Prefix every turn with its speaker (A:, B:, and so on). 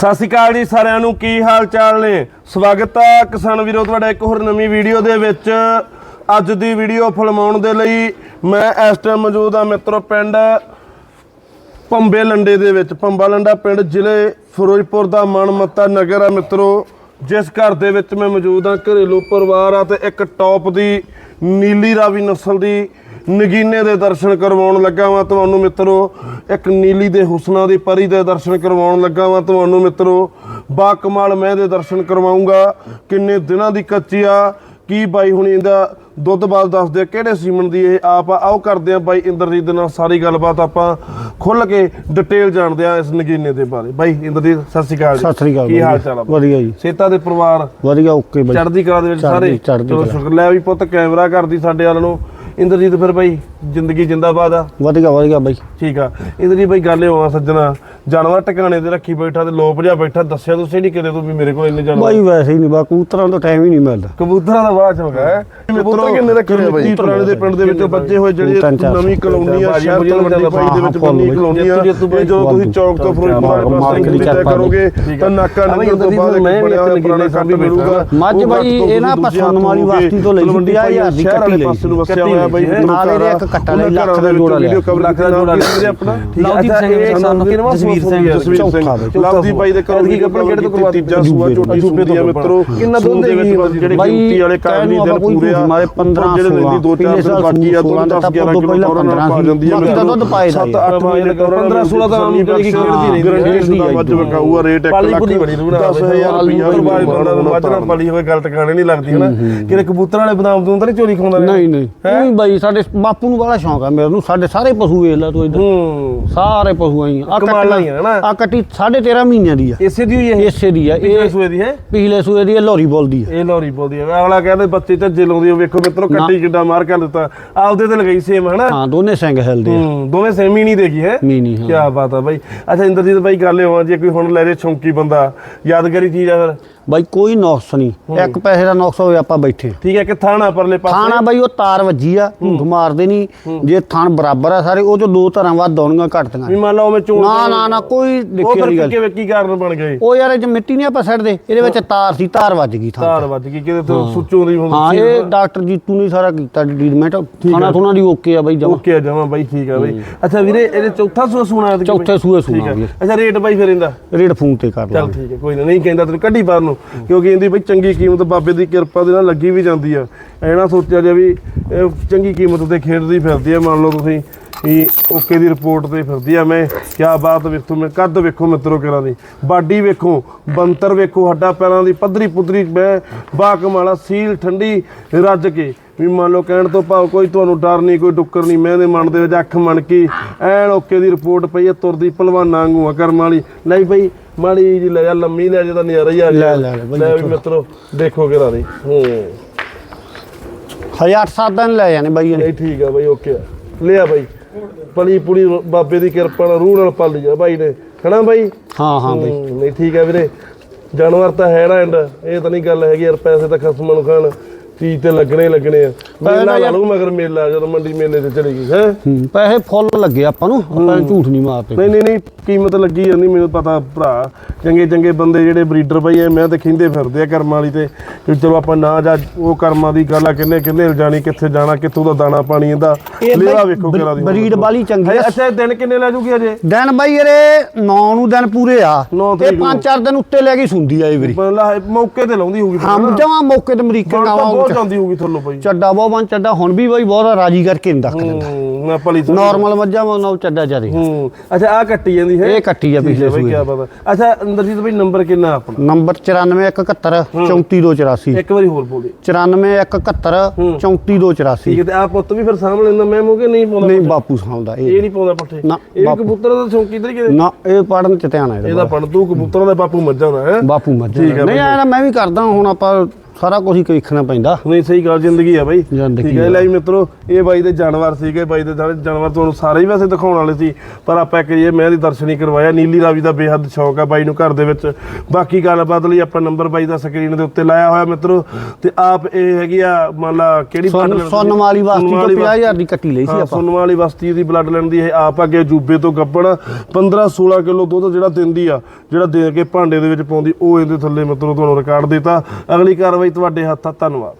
A: ਸਤਿ ਸ਼੍ਰੀ ਅਕਾਲ ਜੀ ਸਾਰਿਆਂ ਨੂੰ, ਕੀ ਹਾਲ ਚਾਲ ਨੇ? ਸਵਾਗਤ ਹੈ ਕਿਸਾਨ ਵੀਰੋ, ਤੁਹਾਡਾ ਇੱਕ ਹੋਰ ਨਵੀਂ ਵੀਡੀਓ ਦੇ ਵਿੱਚ। ਅੱਜ ਦੀ ਵੀਡੀਓ ਫਿਲਮਾਉਣ ਦੇ ਲਈ ਮੈਂ ਇਸ ਟਾਈਮ ਮੌਜੂਦ ਆ ਮਿੱਤਰੋ, ਪਿੰਡ ਪੰਬੇ ਲੰਡੇ ਦੇ ਵਿੱਚ। ਪੰਬਾ ਲੰਡਾ ਪਿੰਡ ਜ਼ਿਲ੍ਹੇ ਫਿਰੋਜ਼ਪੁਰ ਦਾ ਮਨਮੱਤਾ ਨਗਰ ਆ ਮਿੱਤਰੋ। ਜਿਸ ਘਰ ਦੇ ਵਿੱਚ ਮੈਂ ਮੌਜੂਦ ਆ ਘਰੇਲੂ ਪਰਿਵਾਰ ਆ ਤੇ ਇੱਕ ਟੌਪ ਦੀ, ਨੀਲੀ ਰਾਵੀ ਨਸਲ ਦੀ ਨਗੀਨੇ ਦੇ ਦਰਸ਼ਨ ਕਰਵਾਉਣ ਲੱਗਾ ਵਾਂ ਤੁਹਾਨੂੰ ਮਿੱਤਰੋ। ਇੱਕ ਨੀਲੀ ਦੇ ਹੁਸਨਾ ਦੀ ਪਰੀ ਦੇ ਦਰਸ਼ਨ ਕਰਵਾਉਣ ਲੱਗਾ ਵਾਂ ਤੁਹਾਨੂੰ ਮਿੱਤਰੋ। ਬਾ ਕਮਾਲ ਮੈਂ ਦੇ ਦਰਸ਼ਨ ਕਰਵਾਉਂਗਾ। ਕਿੰਨੇ ਦਿਨਾਂ ਦੀ ਕੱਚੀ ਆ। ਕੀ ਬਾਈ ਹੁਣੀ ਇਹਦਾ ਦੁੱਧ ਬਾਲ ਦੱਸਦੇ ਕਿਹੜੇ ਸੀਮਨ ਦੀ ਇਹ ਆਪ ਆਓ ਕਰਦੇ ਆ ਬਾਈ ਇੰਦਰਜੀਤ ਦੇ ਨਾਲ ਸਾਰੀ ਗੱਲਬਾਤ ਆਪਾਂ ਖੁੱਲ ਕੇ ਡਿਟੇਲ ਜਾਣਦੇ ਆ ਇਸ ਨਗੀਨੇ ਦੇ ਬਾਰੇ। ਬਾਈ ਇੰਦਰਜੀਤ ਸਤਿ ਸ਼੍ਰੀ ਅਕਾਲ।
B: ਸਤਿ ਸ੍ਰੀ ਅਕਾਲ
A: ਕੀ ਹਾਲ। ਚਾਲ ਆ?
B: ਵਧੀਆ ਜੀ।
A: ਸੇਤਾ ਦੇ ਪਰਿਵਾਰ?
B: ਵਧੀਆ ਓਕੇ ਬਾਈ।
A: ਚੜ੍ਹਦੀ ਕਲਾ ਦੇ ਵਿੱਚ ਸਾਰੇ?
B: ਚੜ੍ਹਦੀ
A: ਚਲੋ। ਸ਼ੁਕਰ ਲੈ ਵੀ ਪੁੱਤ ਕੈਮਰਾ ਕਰਦੀ ਸਾਡੇ ਵੱਲ ਨੂੰ। ਇੰਦਰਜੀਤ ਫਿਰ ਬਾਈ। ਜ਼ਿੰਦਗੀ ਜਿੰਦਾਬਾਦ ਆ।
B: ਵਧੀਆ ਵਧੀਆ ਬਾਈ।
A: ਠੀਕ ਆ। ਇੰਦਰਜੀਤ ਬਾਈ ਗੱਲ ਇਹ ਆ ਸੱਜਣਾ ਜਾਨਵਰ ਟਿਕਾਣੇ ਤੇ ਰੱਖੀ ਬੈਠਾ ਤੇ ਲੋਪ ਜਿਹਾ ਬੈਠਾ ਦੱਸਿਆ ਤੁਸੀਂ ਨਹੀਂ ਕਿਤੇ ਤੂੰ ਵੀ ਮੇਰੇ ਕੋਲ ਇੰਨੇ ਜਾਨਵਰ?
B: ਬਾਈ ਵੈਸੇ ਹੀ ਨਹੀਂ ਬਾ ਕਬੂਤਰਾਂ ਤੋਂ ਟਾਈਮ ਹੀ ਨਹੀਂ ਮਿਲਦਾ।
A: ਕਬੂਤਰਾਂ ਦਾ ਬੜਾ ਚੌਂਕ ਹੈ ਕਬੂਤਰ ਕਿੰਨੇ ਰੱਖੇ ਹੋਏ ਬਾਈ? ਪੁਰਾਣੇ ਦੇ ਪਿੰਡ ਦੇ ਵਿੱਚੋਂ ਬੱਚੇ ਹੋਏ ਜਿਹੜੀ ਨਵੀਂ ਕਲੋਨੀ ਆ
C: ਬਾਜੀ
A: ਸ਼ਹਿਰ ਤੋਂ
C: ਵੱਡੀ
A: ਬਾਈ ਦੇ ਵਿੱਚ
B: ਹਾਂ,
A: ਬੰਨੀ
B: ਫੁੱਲ
A: ਕਲੋਨੀ ਆ।
C: ਜੱਤੂ
A: ਇਹ ਜਦੋਂ ਤੁਸੀਂ ਚੌਕ ਤੋਂ ਫਿਰੋਜ਼ਪੁਰ
B: ਮਾਰਕੀਟ ਦੀ ਕਿਰਪਾ
A: ਕਰੋਗੇ। ਤਾਂ ਨਾਕਾ ਨਿਕਲ ਤੋਂ ਬਾਅਦ
C: ਮੈਂ ਵੀ ਇੱਕ
A: ਕੰਮ
C: ਜਿਹੀ
A: ਮਿਲੂਗਾ।
B: ਮੱਝ ਬਾਈ ਇਹ ਨਾ ਪਸੰਦ ਵਾਲੀ ਵਸਤੀ ਤੋਂ ਲਈ ਹੁੰਦੀ ਆ, ਦੀ
A: ਪਾਸੇ ਨੂੰ
B: ਲਈ।
A: ਵਸਿਆ ਹੋਇਆ ਬਾਈ
B: ਨਾਲ ਇਹਦੇ ਇੱਕ ਕੱਟਾ ਲਈ, ਲੱਖ ਦਾ ਜੋੜਾ ਲਿਆ।
A: ਵੀਡੀਓ ਕਵਰ
C: ਲੱਖ ਦਾ ਜੋੜਾ ਲਿਆ।
A: ਆਪਣਾ
C: ਲਵਦੀਪ ਸਿੰਘ ਦੇ ਸਾਨੂੰ ਕਿਹਨਵਾਂ
A: ਜਸਵੀਰ ਸਿੰਘ
B: ਚੌਥਾ ਬਾਈ।
A: ਲਵਦੀਪ ਬਾਈ ਦੇ ਘਰੋਂ
C: ਐਤਕੀ ਕੱਪੜੇ ਕਿਹੜੇ ਤੋਂ ਕਰਵਾ
A: ਤੀਜਾ ਸੂਆ ਝੋਟੀ ਸੁਣਦੀ ਆ ਮਿੱਤਰੋ
C: ਕਿੰਨਾ ਦੁੱਧ
A: ਦੇ? ਜਿਹੜੇ
B: ਬਾਈ,
A: ਗਿਣਤੀ ਵਾਲੇ
B: ਨੂੰ
A: ਦਿਨ ਪੂਰੇ ਆ
B: ਮਾਰੇ 15
A: ਜਿਹੜੇ ਲੈਂਦੀ ਦੋ ਚਾਰ ਦਿਨ
B: ਸਾਲ
A: ਬਾਕੀ ਆ ਦੋ
B: 16
A: 10 11
B: ਤੋਂ
A: ਕਿਲੋ ਨਾਲ
B: 15
A: ਪਾ ਜਾਂਦੀ ਆ
B: ਬਾਕੀ ਤਾਂ ਦੁੱਧ ਪਾਏ ਦਾ
A: 7 8 ਮਹੀਨੇ
C: 15 16 ਤਾਂ ਆਮ ਜਿਹੜੀ ਕਿ ਖੇਡਦੀ ਰਹਿੰਦੀ ਹੈ।
A: ਗਰੰਟੀ ਦਾ ਮੱਝ ਵਕਾਊਆ ਰੇਟ 1
C: ਪਾਲੀ
A: ਲੱਖ
C: ਪੂਲੀ ਬੜੀ ਰੂਹ ਨਾਲ
A: 10000 ਰੁਪਇਆ
C: ਉੱਤਰ ਬਾਅਦ ਬੰਦਾ ਨੂੰ
A: ਮੱਝ ਨਾਲ ਪਾਲੀ ਹੋਵੇ ਗੱਲ ਟਿਕਾਣੇ ਨਹੀਂ ਲੱਗਦੀ ਹਨਾ ਕਿਰੇ ਕਬੂਤਰਾਂ ਵਾਲੇ ਬਦਾਮ ਦੂੰ ਤਾਂ ਨਹੀਂ ਚੋਰੀ ਖਾਉਂਦਾ
B: ਨਹੀਂ ਨਹੀਂ ਨਹੀਂ ਬਾਈ ਸਾਡੇ ਬਾਪੂ ਨੂੰ ਬੜਾ ਸ਼ੌਂਕ ਆ ਮੇਰੇ ਨੂੰ ਸਾਡੇ ਸਾਰੇ ਪਸ਼ੂ ਵੇਖ ਲੈ ਤੂੰ ਇੱਧਰ।
A: ਹੂੰ।
B: ਸਾਰੇ ਪਸ਼ੂ ਆਈ ਆ।
A: ਕਮਾਲ ਹੀ ਆ ਨਾ।
B: ਆ ਕੱਟੀ 13.5 ਮਹੀਨਿਆਂ ਦੀ ਆ।
A: ਇਸੇ ਦੀ ਹੋਈ ਇਹ?
B: ਇਸੇ ਦੀ ਆ।
A: ਇਹ
B: ਇਹ
A: ਸੂਏ ਦੀ ਹੈ?
B: ਪਿਛਲੇ ਸੂਏ ਦੀ ਆ ਲੋਰੀ ਬੋਲਦੀ ਆ।
A: ਇਹ ਲੋਰੀ ਬੋਲਦੀ ਹੈ ਅਗਲਾ ਕਹਿੰਦੇ ਬੱਚੇ ਝੱਜੇ ਲਾਉਂਦੀ ਆ ਵੇਖੋ ਮਿੱਤਰੋ ਕੱਟੀ ਕਿੱਡਾ ਮਾਰ ਕਰ ਦਿੱਤਾ। ਆਪਦੇ ਤੇ ਲਗਾਈ ਸੇਮ ਹਨਾ?
B: ਹਾਂ ਦੋਨੇ ਸਿੰਘ ਹਿਲਦੇ ਆ।
A: ਹੂੰ ਦੋਵੇਂ ਸੇਮ ਹੀ ਨਹੀਂ ਦੇਗੀ ਹੈ?
B: ਮੀਨੀ ਹਾਂ।
A: ਕੀ ਬਾਤ ਆ ਬਾਈ। ਅੱਛਾ ਇੰਦਰਜੀਤ ਬਾਈ ਗੱਲ ਹੋਆ ਜੇ ਕੋਈ ਹੁਣ ਲੈ ਜੇ ਸ਼ੌਂਕੀ ਬੰਦਾ ਯਾਦਗਾਰੀ ਚੀਜ਼ ਆ ਫਿਰ?
B: ਬਾਈ ਕੋਈ ਨੁਕਸ ਨਹੀਂ ਇੱਕ ਪੈਸੇ ਦਾ ਨੁਕਸ ਹੋਵੇ ਆਪਾਂ ਬੈਠੇ
A: ਠੀਕ ਹੈ ਕਿ ਥਾਣਾ ਪਰਲੇ ਪਾਸੇ।
B: ਥਾਣਾ ਬਾਈ ਉਹ ਤਾਰ ਵੱਜੀ ਆ ਮਾਰਦੇ ਨਹੀਂ ਜੇ ਥਣ ਬਰਾਬਰ ਆ ਸਾਰੇ ਉਹ ਚ ਦੋ ਤਰ੍ਹਾਂ ਵੱਧ ਆਉਣਗੀਆਂ ਘਟਦੀਆਂ
A: ਵੀ ਮੰਨ ਲਓ ਮੈਂ ਚੋਣ
B: ਨਾ ਨਾ ਨਾ ਕੋਈ ਦੇਖੀ ਵਾਲੀ ਗੱਲ
A: ਕਿਵੇਂ ਕੀ ਕਾਰਨ ਬਣ ਗਏ?
B: ਉਹ ਯਾਰ ਇਹ ਮਿੱਟੀ ਨਹੀਂ ਆਪਾਂ ਛੱਡਦੇ ਇਹਦੇ ਵਿੱਚ ਤਾਰ ਸੀ ਤਾਰ ਵੱਜ ਗਈ ਥਾਂ
A: ਤਾਰ ਵੱਜ ਗਈ ਕਿਤੇ ਤੋਂ ਸੁੱਚੋਂ ਦੀ ਹੁਣ
B: ਹਾਂ ਇਹ ਡਾਕਟਰ ਜੀਤੂ ਨੇ ਸਾਰਾ ਕੀਤਾ ਟ੍ਰੀਟਮੈਂਟ ਖਾਣਾ ਥੋਣਾ ਦੀ ਓਕੇ ਆ ਬਾਈ ਜਮਾ।
A: ਓਕੇ ਆ ਜਾਵਾਂ ਬਾਈ ਠੀਕ ਆ ਬਾਈ। ਅੱਛਾ ਵੀਰੇ ਇਹਦੇ ਚੌਥਾ ਸੂਆ ਸੁਣਾ
B: ਚੌਥੇ? ਸੂਏ ਸੁਣਾ
A: ਅੱਛਾ ਰੇਟ ਬਾਈ ਫਿਰ ਇਹਦਾ?
B: ਰੇਡ ਫੋਨ ਤੇ ਕਰ
A: ਚੱਲ
B: ਲਾਂਗੇ।
A: ਠੀਕ ਹੈ ਕੋਈ ਨਹੀਂ ਕਹਿੰਦਾ ਤੈਨੂੰ ਕੱਢੀ ਬਾਹਰ ਨੂੰ। ਕਿਉਂਕਿ ਇਹਦੀ ਬਈ ਚੰਗੀ ਕੀਮਤ ਬਾਬੇ ਦੀ ਕਿਰਪਾ ਦੇ ਨਾਲ ਲੱਗੀ ਵੀ ਜਾਂਦੀ ਆ। ਐ ਨਾ ਸੋਚਿਆ ਜੇ ਵੀ, ਇਹ ਚੰਗੀ ਕੀਮਤ ਤੇ ਖੇਡਦੀ ਫਿਰਦੀ ਆ, ਮੰਨ ਲਓ ਤੁਸੀਂ ਵੀ ਓਕੇ ਦੀ ਰਿਪੋਰਟ ਤੇ ਫਿਰਦੀ ਆ ਮੈਂ, ਕਿਆ ਬਾਤ ਵੇਖੋ ਮੈਂ, ਕੱਦ ਵੇਖੋ ਮਿੱਤਰੋ ਕਿਰਾਂ ਦੀ, ਬਾਡੀ ਵੇਖੋ, ਬੰਤਰ ਵੇਖੋ, ਹੱਡਾ ਪੈਰਾਂ ਦੀ ਪੱਧਰੀ ਪੁੱਧਰੀ ਮੈਂ ਬਾਕਮਾਲਾ ਸੀਲ ਠੰਡੀ ਰੱਜ ਕੇ ਵੀ ਮੰਨ ਲਓ ਕਹਿਣ ਤੋਂ ਭਾਵ ਕੋਈ ਤੁਹਾਨੂੰ ਡਰ ਨਹੀਂ, ਕੋਈ ਡੁੱਕਰ ਨਹੀਂ, ਮੈਂ ਇਹਦੇ ਮਨ ਦੇ ਵਿੱਚ ਅੱਖ ਮਣ ਕੇ ਐਨ ਓਕੇ ਦੀ ਰਿਪੋਰਟ ਪਈ ਹੈ ਤੁਰਦੀ ਭਲਵਾਨਾਂ ਵਾਂਗੂ ਆ ਕਰਮ ਵਾਲੀ। ਨਹੀਂ ਬਈ ਮਾੜੀ ਜੀ ਲੈ ਜਾ ਲੰਮੀ ਲੈ ਜਾ ਤਾਂ ਨਜ਼ਾਰਾ ਹੀ ਆ
B: ਲੈ, ਲੈ, ਲੈ ਬਈ,
A: ਲੈ ਵੀ ਮਿੱਤਰੋ ਦੇਖੋ ਕਿਹੜਾ ਦੀ ਹੂੰ।
B: ਹਜ਼ਾਰ ਸੱਤ ਦਿਨ ਲੈ ਜਾਣੇ ਬਾਈ
A: ਨਹੀਂ ਠੀਕ ਆ ਬਈ ਓਕੇ ਆ। ਲਿਆ ਬਾਈ। ਪਲੀ ਪੁਲੀ ਬਾਬੇ ਦੀ ਕਿਰਪਾ ਨਾਲ ਰੂਹ ਨਾਲ ਪਲ ਜਾ ਬਾਈ ਨੇ। ਹਨਾ ਬਾਈ?
B: ਹਾਂ ਹਾਂ ਬਾਈ।
A: ਹੂੰ, ਨਹੀਂ ਠੀਕ ਆ ਵੀਰੇ। ਜਾਨਵਰ ਤਾਂ ਹੈ ਨਾ ਐਂਡ ਇਹ ਤਾਂ ਨਹੀਂ ਗੱਲ ਹੈਗੀ ਯਾਰ ਪੈਸੇ ਤਾਂ ਖਸਮਾਂ ਨੂੰ ਖਾਣ। ਚੀਜ਼ ਤੇ ਲੱਗਣੇ ਹੀ ਲੱਗਣੇ ਆ। ਮੇਲਾ ਲਾ ਲੂ ਮਗਰ ਮੇਲਾ ਜਦੋਂ ਮੰਡੀ ਮੇਲੇ ਤੇ ਚਲੀ ਗਈ ਹੈ?
B: ਹੂੰ, ਪੈਸੇ ਫੁੱਲ ਲੱਗੇ ਆਪਾਂ ਨੂੰ ਆਪਾਂ ਨੇ ਝੂਠ ਨਹੀਂ ਮਾਰਦੇ।
A: ਨਹੀਂ ਨਹੀਂ ਨਹੀਂ ਕੀਮਤ ਲੱਗੀ ਜਾਂਦੀ ਮੈਨੂੰ ਪਤਾ ਭਰਾ। ਚੰਗੇ ਚੰਗੇ ਬੰਦੇ ਜਿਹੜੇ ਬਰੀਡਰ ਬਈ ਐ ਮੈਂ ਤੇ ਖਿੰਦੇ ਫਿਰਦੇ ਆ ਕਰਮਾਂ ਵਾਲੀ ਤੇ। ਕਿ ਚਲੋ ਆਪਾਂ ਨਾ ਜਾ ਉਹ ਕਰਮਾਂ ਦੀ ਗੱਲ ਆ ਕਿੰਨੇ ਕਿੰਨੇ ਜਾਣੀ ਕਿੱਥੇ ਜਾਣਾ ਕਿੱਥੋਂ ਦਾ ਦਾਣਾ ਪਾਣੀ ਇਹਦਾ। ਲੇਵਾ ਵੇਖੋ ਕਿਹੜਾ ਦੀ
B: ਬਰੀਡ ਵਾਲੀ ਚੰਗੀ ਆ।
A: ਅੱਛਾ ਇਹ ਦਿਨ ਕਿੰਨੇ ਲੈ ਜੂਗੀ ਅਜੇ?
B: ਦਿਨ ਬਾਈ ਇਹਦੇ 9 ਨੂੰ ਦਿਨ ਪੂਰੇ ਆ।
A: ਨੌਂ
B: ਇਹ
A: ਤਰੀਕ ਨੂੰ।
B: 5-4 ਦਿਨ ਉੱਤੇ ਲੈ ਕੇ ਸੁੰਦੀ ਆ ਇਹ ਵੀਰੀ।
A: ਇਹ ਮੌਕੇ ਤੇ ਲਾਉਂਦੀ ਹੋਊਗੀ
B: ਹਾਂ ਜਮਾ ਮੌਕੇ ਤੇ ਅਮਰੀਕਨ
A: ਹੁਣ ਤਾਂ ਬਹੁਤ
B: ਗਾਵਾਂ
A: ਜਾਂਦੀ ਹੋਊਗੀ ਤੁਹਾਨੂੰ ਬਈ।
B: ਚੱਡਾ ਬਹੁਤ ਬਣ ਚੱਡਾ ਹੁਣ ਵੀ ਬਾਈ ਬਹੁਤ ਰਾਜੀ ਕਰਕੇ ਨਹੀਂ ਦੱਕ ਦਿੰਦਾ।
A: ਮੈਂ ਭਲੀ ਸਮਝ-
B: ਨਾਰਮਲ ਮੱਝਾਂ ਵਾਂਗੂ ਚੱਡਾ
A: ਹੂੰ ਅੱਛਾ ਆ ਕੱਟੀ ਜਾਂਦੀ ਹੈ।
B: ਇਹ ਕੱਟੀ ਆ ਪਿਛਲੇ ਸੂਏ
A: ਕੀ ਪਤਾ ਅੱਛਾ ਅੰਦਰਜੀਤ ਬਈ ਨੰਬਰ ਕਿੰਨਾ ਆਪਣਾ?
B: ਨੰਬਰ 94171 34284
A: ਇੱਕ ਵਾਰੀ ਹੋਰ ਬੋਲ। ਦੇ
B: 94171 34284
A: ਠੀਕ ਹੈ ਤੇ ਆ ਪੁੱਤ ਵੀ ਫਿਰ ਸਾਹਮਣੇ ਲੈਂਦਾ ਮੈਂ ਕੇ ਨਹੀਂ ਪਾਉਂਦਾ
B: ਨਹੀਂ ਬਾਪੂ ਸਾਂਭਦਾ
A: ਇਹ
B: ਇਹ
A: ਨਹੀਂ ਪਾਉਂਦਾ ਪੱਠੇ।
B: ਨਾ,
A: ਇਹ। ਕਬੂਤਰਾਂ ਦਾ ਸ਼ੌਂਕੀ ਤਰੀ ਕਿਤੇ?
B: ਨਾ ਇਹ ਪੜਨ ਚ ਧਿਆਨ ਹੈ
A: ਇਹਦਾ ਪਣ ਤੂੰ ਕਬੂਤਰਾਂ ਦਾ ਬਾਪੂ ਮੱਝਾਂ ਦਾ ਹੈ?
B: ਬਾਪੂ ਮੱਝ ਨਹੀਂ। ਆ ਮੈਂ ਵੀ ਕਰਦਾ ਹੁਣ ਆਪਾਂ ਸਾਰਾ ਕੁਝ ਹੀ ਵੇਖਣਾ ਪੈਂਦਾ।
A: ਨਹੀਂ ਸਹੀ ਗੱਲ ਜ਼ਿੰਦਗੀ ਆ ਬਾਈ।
B: ਜ਼ਿੰਦਗੀ
A: ਠੀਕ ਹੈ। ਲੈ ਵੀ ਮਿੱਤਰੋ ਇਹ ਬਾਈ ਦੇ ਜਾਨਵਰ ਸੀਗੇ ਬਾਈ ਦੇ ਸਾਰੇ ਜਾਨਵਰ ਤੁਹਾਨੂੰ ਸਾਰੇ ਹੀ ਵੈਸੇ ਦਿਖਾਉਣ ਵਾਲੇ ਸੀ ਪਰ ਆਪਾਂ ਇੱਕ ਇਹ ਮੈਂ ਦੀ ਦਰਸ਼ਨ ਕਰਵਾਇਆ ਨੀਲੀ ਰਾਵੀ ਦਾ ਬੇਹੱਦ ਸ਼ੌਕ ਆ ਬਾਈ ਨੂੰ ਘਰ ਦੇ ਵਿੱਚ। ਬਾਕੀ ਗੱਲਬਾਤ ਲਈ ਆਪਾਂ ਨੰਬਰ ਬਾਈ ਦਾ ਸਕਰੀਨ ਦੇ ਉੱਤੇ ਲਾਇਆ ਹੋਇਆ ਮਿੱਤਰੋ ਤੇ ਆਪ ਇਹ ਹੈਗੀ ਆ ਮੰਨ ਲਾ ਕਿਹੜੀ
B: ਸੋਨ? ਸੋਨ ਵਾਲੀ ਵਾਸਤੀ ਤੋਂ
A: ਸੋਨਮ ਵਾਲੀ
B: 50000 ਦੀ ਕੱਟੀ ਲਈ ਸੀ ਆਪਾਂ।
A: ਸੁਣਨ ਵਾਲੀ ਵਸਤੀ ਦੀ ਬਲੱਡ ਲਾਈਨ ਦੀ ਇਹ ਆਪ ਅੱਗੇ ਜੂਬੇ ਤੋਂ ਗੱਬੜ 15 16 ਕਿਲੋ ਦੁੱਧ ਜਿਹੜਾ ਦਿੰਦੀ ਆ ਜਿਹੜਾ ਦੇ ਕੇ ਭਾਂਡੇ ਦੇ ਵਿੱਚ ਪਾਉਂਦੀ ਉਹ ਇਹਦੇ ਥੱਲੇ ਮਤਲਬ ਤੁਹਾਨੂੰ ਰਿਕਾਰਡ ਦਿੱਤਾ। ਅਗਲੀ ਕਾਰਵਾਈ ਤੁਹਾਡੇ ਹੱਥ ਆ ਧੰਨਵਾਦ।